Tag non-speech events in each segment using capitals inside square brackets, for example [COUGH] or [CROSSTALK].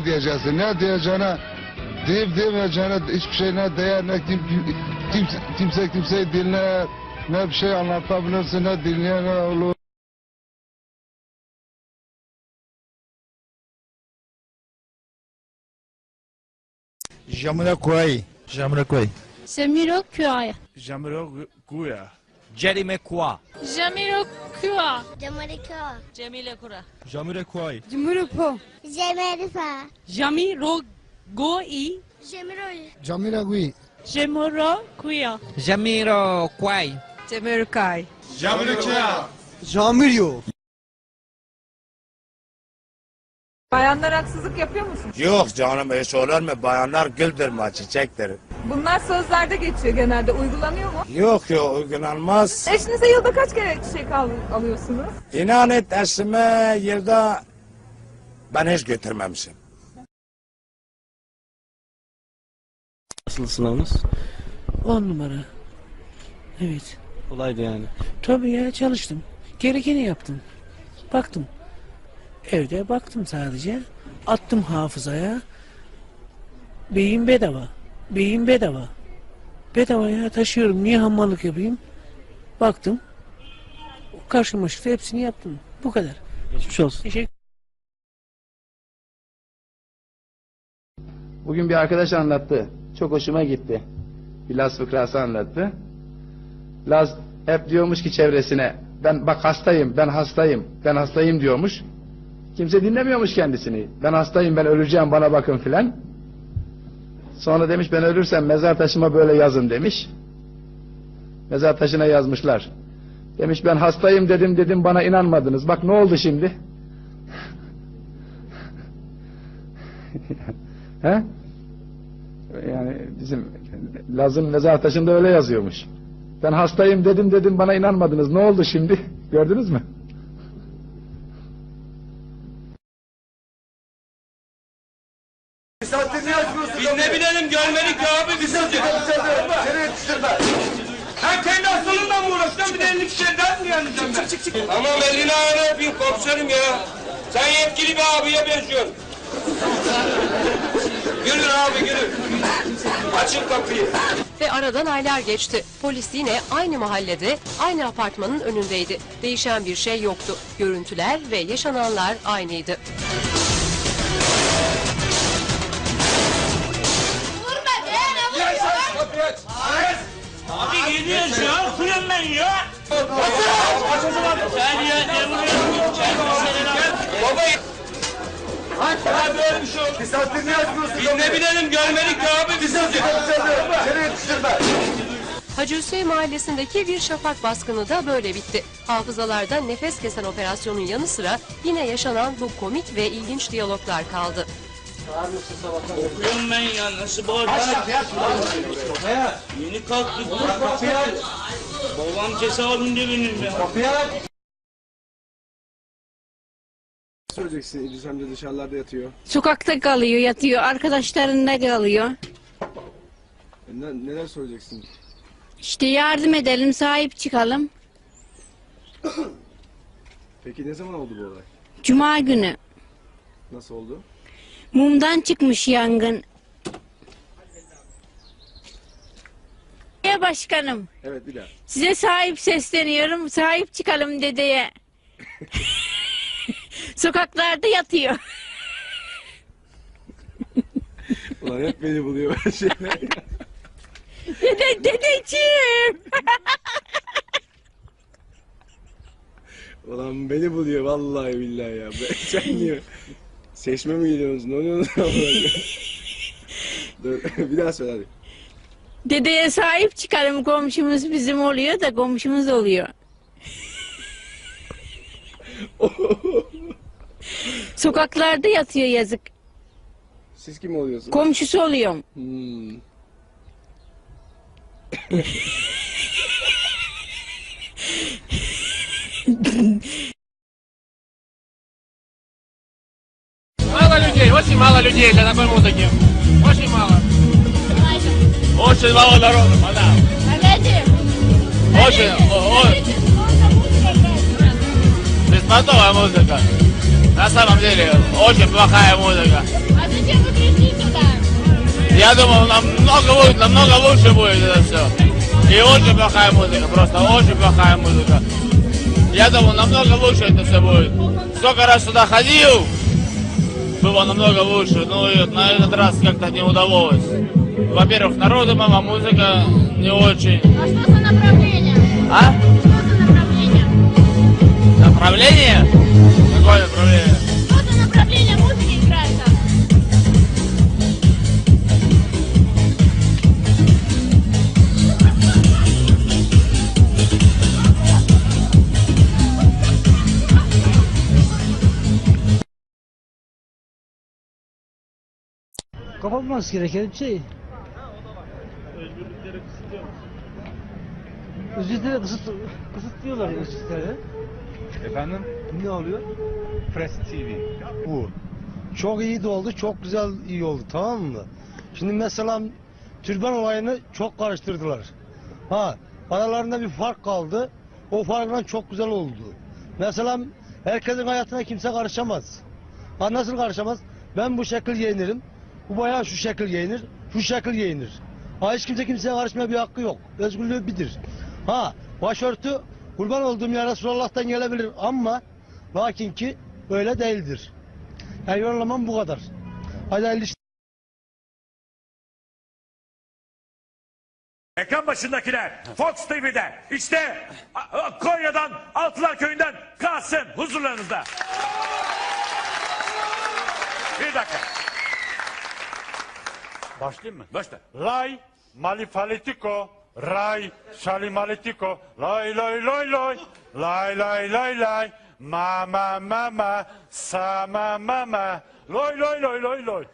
ne diyeceksin? Ne diyeceğine deyip demeyeceğine hiçbir şey ne değer ne kim, kimse, kimse kimseyi dinler ne bir şey anlatabilirsin ne dinleyen ne olur. Jamiroquai. Jamiroquai. Jamiroquai. Jamiroquai. Jerimequa. Jamiroquai. Jamaica. Cemile Kura. Jamiroquai. Jamiroquai. Jamaica. Jamiroquai. Jamiroy. Camiragui. Jamiroquai. Jamiroquai. Jamiroquai. Jamirio. Bayanlar haksızlık yapıyor musun? Yok canım hiç olur mu? Bayanlar güldürme çiçektir. Bunlar sözlerde geçiyor genelde. Uygulanıyor mu? Yok yok uygulanmaz. Eşinize yılda kaç kere çiçek al- alıyorsunuz? İnan et eşime yılda ben hiç götürmemişim. Nasıl sınavınız? 10 numara. Evet. Kolaydı yani. Tabii ya çalıştım. Gerekeni yaptım. Baktım. Evde baktım sadece. Attım hafızaya. Beyin bedava. Beyin bedava. Bedava ya taşıyorum. Niye hamallık yapayım? Baktım. Karşıma çıktı hepsini yaptım. Bu kadar. Geçmiş olsun. Teşekkür Bugün bir arkadaş anlattı. Çok hoşuma gitti. Bir Laz fıkrası anlattı. Laz hep diyormuş ki çevresine ben bak hastayım, ben hastayım, ben hastayım diyormuş. Kimse dinlemiyormuş kendisini. Ben hastayım, ben öleceğim, bana bakın filan. Sonra demiş ben ölürsem mezar taşıma böyle yazın demiş. Mezar taşına yazmışlar. Demiş ben hastayım dedim dedim bana inanmadınız. Bak ne oldu şimdi? [LAUGHS] He? Yani bizim Laz'ın mezar taşında öyle yazıyormuş. Ben hastayım dedim dedim bana inanmadınız. Ne oldu şimdi? [LAUGHS] Gördünüz mü? Biz ne bilelim görmedik ya abi biz sizi. Hem kendi hastalığından mı uğraşacaksın bir de elini yanacağım ben? Çık çık çık. Tamam elini ayağını öpeyim komiserim ya. Sen yetkili bir abiye benziyorsun. gülün abi gülün. Açın kapıyı. Ve aradan aylar geçti. Polis yine aynı mahallede, aynı apartmanın önündeydi. Değişen bir şey yoktu. Görüntüler ve yaşananlar aynıydı. Gel sen kapıyı aç. Abi gidiyoruz ya. Kulüm ben ya. Aç o zaman. Sen ya ne? Baba Aç ya böyle bir şey açmıyorsun? Biz ne bilelim görmedik ya abi. Seni yetiştirme. Hacı Hüseyin mahallesindeki bir şafak baskını da böyle bitti. Hafızalarda nefes kesen operasyonun yanı sıra yine yaşanan bu komik ve ilginç diyaloglar kaldı. Okuyorum ben ya nasıl bağıracağım? Yeni kalktık. Babam cezaevinde benim ya. söyleyeceksin İdris amca dışarılarda yatıyor. Sokakta kalıyor, yatıyor. Arkadaşlarında kalıyor. E, Ne, neler söyleyeceksin? İşte yardım edelim, sahip çıkalım. [CLEARS THROAT] Peki ne zaman oldu bu olay? Cuma günü Nasıl oldu? mumdan çıkmış yangın. Ya başkanım, Evet daha. size sahip sesleniyorum. Sahip çıkalım dedeye. [LAUGHS] Sokaklarda yatıyor. Ulan hep beni buluyor böyle [LAUGHS] şeyler. Dede, dedeciğim. [LAUGHS] Ulan beni buluyor vallahi billahi ya. Ben- Sen niye? Seçme mi gidiyorsunuz? Ne oluyorsunuz? Dur bir daha söyle hadi. Dedeye sahip çıkalım. Komşumuz bizim oluyor da komşumuz oluyor. [LAUGHS] Sokaklarda yatıyor yazık. Siz kim oluyorsunuz? Komşusu oluyorum. Hmm. Мало людей, очень мало людей для такой музыки. Очень мало. Очень мало народу, мадам. Очень, о- о- беспонтовая музыка. На самом деле, очень плохая музыка. Я думал, намного лучше, намного лучше будет это все. И очень плохая музыка, просто очень плохая музыка. Я думал, намного лучше это все будет. Сколько раз сюда ходил, было намного лучше. Ну и на этот раз как-то не удалось. Во-первых, народу мало, музыка не очень. А что за направление? А? Что за направление? Направление? Какое направление? Что за направление музыки Kapatması gereken bir şey. Özgürlükleri kısıt, kısıtlıyorlar özgürlükleri. Efendim? Ne oluyor? Press TV. bu. Çok iyi de oldu, çok güzel iyi oldu tamam mı? Şimdi mesela türban olayını çok karıştırdılar. Ha, aralarında bir fark kaldı. O farkla çok güzel oldu. Mesela herkesin hayatına kimse karışamaz. Ha nasıl karışamaz? Ben bu şekil giyinirim. Bu bayağı şu şekil giyinir, şu şekil giyinir. Ha hiç kimse kimseye karışmaya bir hakkı yok. Özgürlüğü bilir. Ha başörtü kurban olduğum ya Resulullah'tan gelebilir ama lakin ki öyle değildir. Yani yorumlamam bu kadar. Hadi hayırlı işler. Ekran başındakiler Fox TV'de işte Konya'dan Altılar Köyü'nden Kasım huzurlarınızda. Bir dakika. Başlayayım mı? Başla. Laj, malifalitiko, raj, šalimalitiko, loj, loj, loj, loj, laj, laj, laj, laj, ma, ma, ma, ma, sa, ma, ma, ma, loj, loj, loj, loj, loj.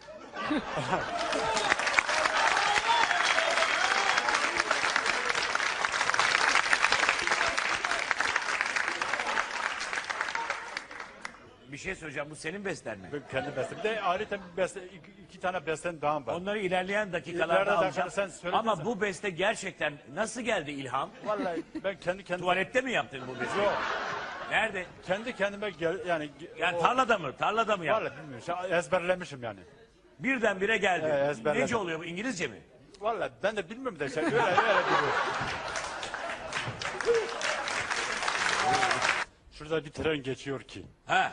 Şey söyleyeceğim. Bu senin besten mi? Ben kendi bestem. De ayrıca bir beste, iki, iki tane bestem daha var. Onları ilerleyen dakikalarda İleride alacağım. dakikada sen söyledin Ama sen. bu beste gerçekten nasıl geldi ilham? Vallahi ben kendi kendime... Tuvalette mi yaptın bu besteyi? Yok. Nerede? Kendi kendime gel, yani... Yani o- tarlada mı? Tarlada mı yaptın? Vallahi bilmiyorum. Şey, ezberlemişim yani. Birdenbire geldi. Evet, ezberledim. Nece oluyor bu? İngilizce mi? Vallahi ben de bilmiyorum da şey öyle öyle biliyorum. [LAUGHS] Şurada bir tren geçiyor ki. Ha.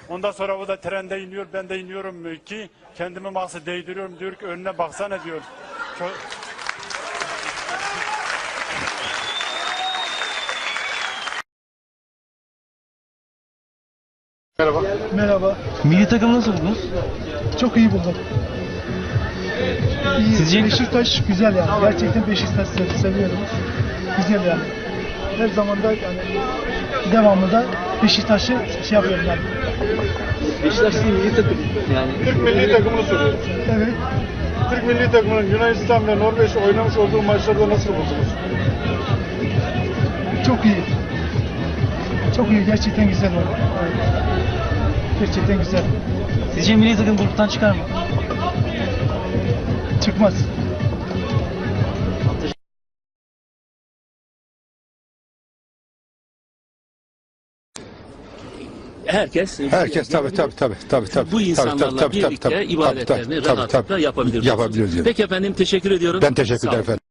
ondan sonra o da trende iniyor ben de iniyorum ki kendimi mahsus değdiriyorum diyor ki önüne baksana diyor. Çok... Merhaba. Merhaba. Milli takım nasıl buldunuz? Çok iyi buldum. İyi. Sizce- Beşiktaş güzel yani. Gerçekten Beşiktaş se- seviyorum. Güzel yani. Her zaman da yani devamlı da Beşiktaş'ı şey yapıyorum yani. Beşiktaş değil milli takım. Yani Türk milli takımını soruyoruz. Evet. Türk milli takımının Yunanistan ve Norveç'le oynamış olduğu maçlarda nasıl buldunuz? Çok iyi. Çok iyi. Gerçekten güzel oldu. Evet. Gerçekten güzel. Sizce milli takım gruptan çıkar mı? Çıkmaz. Herkes Herkes tabii tabii tabii tabii tabii. bu tabii, insanlarla tabii, tabii, birlikte tabii, ibadetlerini tabii, rahatlıkla tabii. yapabilir. Yapabiliriz. yani. Peki efendim teşekkür ediyorum. Ben teşekkür ederim efendim.